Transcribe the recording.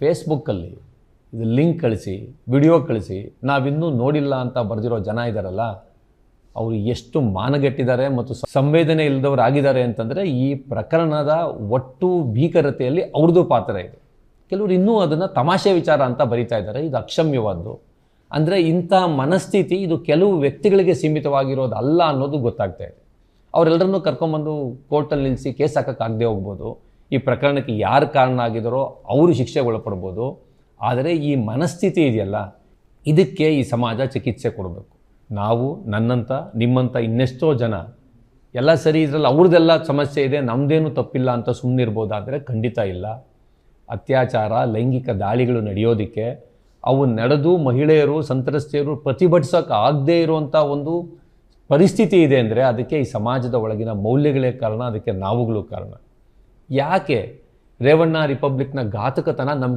ಫೇಸ್ಬುಕ್ಕಲ್ಲಿ ಇದು ಲಿಂಕ್ ಕಳಿಸಿ, ವಿಡಿಯೋ ಕಳಿಸಿ, ನಾವಿನ್ನೂ ನೋಡಿಲ್ಲ ಅಂತ ಬರೆದಿರೋ ಜನ ಇದ್ದಾರಲ್ಲ ಅವರು ಎಷ್ಟು ಮಾನಗೆಟ್ಟಿದ್ದಾರೆ ಮತ್ತು ಸಂವೇದನೆ ಇಲ್ಲದವರು ಆಗಿದ್ದಾರೆ ಅಂತಂದರೆ ಈ ಪ್ರಕರಣದ ಒಟ್ಟು ಭೀಕರತೆಯಲ್ಲಿ ಅವ್ರದ್ದು ಪಾತ್ರ ಇದೆ. ಕೆಲವರು ಇನ್ನೂ ಅದನ್ನು ತಮಾಷೆ ವಿಚಾರ ಅಂತ ಬರಿತಾ ಇದ್ದಾರೆ, ಇದು ಅಕ್ಷಮ್ಯವಾದ್ದು. ಅಂದರೆ ಇಂಥ ಮನಸ್ಥಿತಿ ಇದು ಕೆಲವು ವ್ಯಕ್ತಿಗಳಿಗೆ ಸೀಮಿತವಾಗಿರೋದು ಅಲ್ಲ ಅನ್ನೋದು ಗೊತ್ತಾಗ್ತಾ ಇದೆ. ಅವರೆಲ್ಲರನ್ನೂ ಕರ್ಕೊಂಬಂದು ಕೋರ್ಟಲ್ಲಿ ನಿಲ್ಲಿಸಿ ಕೇಸ್ ಹಾಕೋಕ್ಕಾಗದೆ ಹೋಗ್ಬೋದು. ಈ ಪ್ರಕರಣಕ್ಕೆ ಯಾರು ಕಾರಣ ಆಗಿದ್ದಾರೋ ಅವರು ಶಿಕ್ಷೆಗೆ ಒಳಪಡ್ಬೋದು ಆದರೆ ಈ ಮನಸ್ಥಿತಿ ಇದೆಯಲ್ಲ, ಇದಕ್ಕೆ ಈ ಸಮಾಜ ಚಿಕಿತ್ಸೆ ಕೊಡಬೇಕು. ನಾವು, ನನ್ನಂಥ, ನಿಮ್ಮಂಥ ಇನ್ನೆಷ್ಟೋ ಜನ, ಎಲ್ಲ ಸರಿ ಇದ್ರಲ್ಲಿ, ಅವ್ರದ್ದೆಲ್ಲ ಸಮಸ್ಯೆ ಇದೆ ನಮ್ಮದೇನು ತಪ್ಪಿಲ್ಲ ಅಂತ ಸುಮ್ಮನಿರ್ಬೋದಾದರೆ ಖಂಡಿತ ಇಲ್ಲ. ಅತ್ಯಾಚಾರ, ಲೈಂಗಿಕ ದಾಳಿಗಳು ನಡೆಯೋದಕ್ಕೆ ಅವು ನಡೆದು ಮಹಿಳೆಯರು, ಸಂತ್ರಸ್ತೆಯರು ಪ್ರತಿಭಟಿಸೋಕೆ ಆಗದೇ ಇರುವಂಥ ಒಂದು ಪರಿಸ್ಥಿತಿ ಇದೆ ಅಂದರೆ ಅದಕ್ಕೆ ಈ ಸಮಾಜದ ಒಳಗಿನ ಮೌಲ್ಯಗಳೇ ಕಾರಣ, ಅದಕ್ಕೆ ನಾವುಗಳು ಕಾರಣ. ಯಾಕೆ ರೇವಣ್ಣ ರಿಪಬ್ಲಿಕ್ನ ಘಾತಕತನ ನಮಗೆ